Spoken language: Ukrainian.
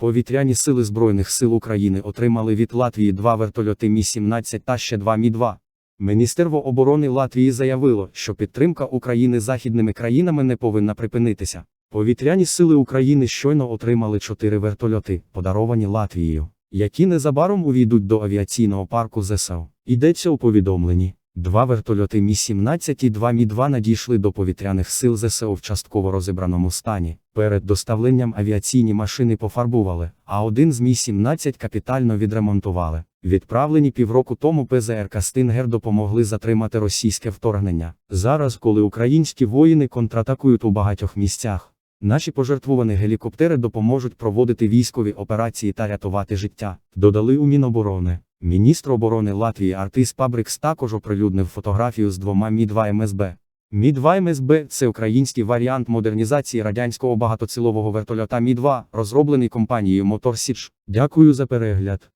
Повітряні сили Збройних сил України отримали від Латвії два вертольоти Мі-17 та ще два Мі-2. Міністерство оборони Латвії заявило, що підтримка України західними країнами не повинна припинитися. Повітряні сили України щойно отримали чотири вертольоти, подаровані Латвією, які незабаром увійдуть до авіаційного парку ЗСУ. Йдеться у повідомленні. Два вертольоти Мі-17 і два Мі-2 надійшли до повітряних сил ЗСУ в частково розібраному стані. Перед доставленням авіаційні машини пофарбували, а один з Мі-17 капітально відремонтували. Відправлені півроку тому ПЗРК Стингер допомогли затримати російське вторгнення. Зараз, коли українські воїни контратакують у багатьох місцях, наші пожертвувані гелікоптери допоможуть проводити військові операції та рятувати життя, додали у Міноборони. Міністр оборони Латвії Артис Пабрикс також оприлюднив фотографію з двома Мі-2 МСБ. Мі-2 МСБ – це український варіант модернізації радянського багатоцілового вертольота Мі-2, розроблений компанією Motor. Дякую за перегляд.